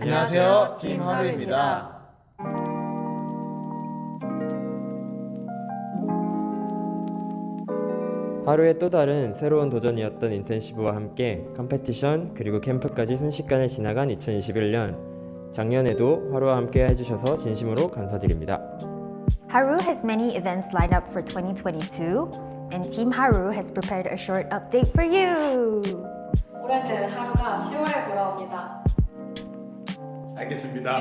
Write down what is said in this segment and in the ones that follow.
안녕하세요. 팀 하루입니다. 하루의 또 다른 새로운 도전이었던 인텐시브와 함께 컴페티션 그리고 캠프까지 순식간에 지나간 2021년 작년에도 하루와 함께 해주셔서 진심으로 감사드립니다. Haru has many events lined up for 2022, and Team Haru has prepared a short update for you. 올해는 하루가 10월에 돌아옵니다. 알겠습니다.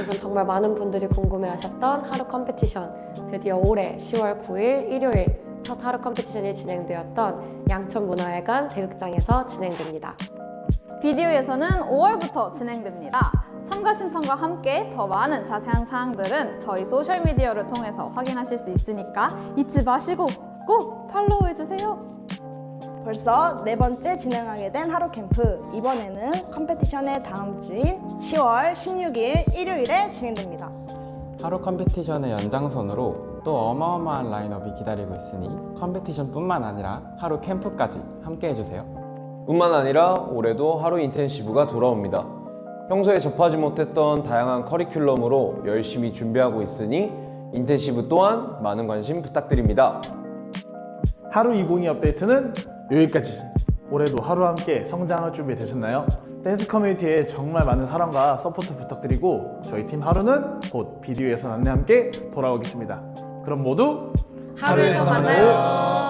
우선 정말 많은 분들이 궁금해하셨던 하루 컴페티션 드디어 올해 10월 9일 일요일 첫 하루 컴페티션이 진행되었던 양천문화회관 대극장에서 진행됩니다. 비디오에서는 5월부터 진행됩니다. 참가 신청과 함께 더 많은 자세한 사항들은 저희 소셜미디어를 통해서 확인하실 수 있으니까 잊지 마시고 꼭 팔로우해주세요. 벌써 네 번째 진행하게 된 하루 캠프. 이번에는 컴페티션의 다음 주인 10월 16일 일요일에 진행됩니다. 하루 컴페티션의 연장선으로 또 어마어마한 라인업이 기다리고 있으니 컴페티션뿐만 아니라 하루 캠프까지 함께 해주세요. 뿐만 아니라 올해도 하루 인텐시브가 돌아옵니다. 평소에 접하지 못했던 다양한 커리큘럼으로 열심히 준비하고 있으니 인텐시브 또한 많은 관심 부탁드립니다. 하루 2022 업데이트는 여기까지. 올해도 하루와 함께 성장할 준비 되셨나요? 댄스 커뮤니티에 정말 많은 사랑과 서포트 부탁드리고 저희 팀 하루는 곧 비디오에서 안내 함께 돌아오겠습니다. 그럼 모두 하루에서 만나요.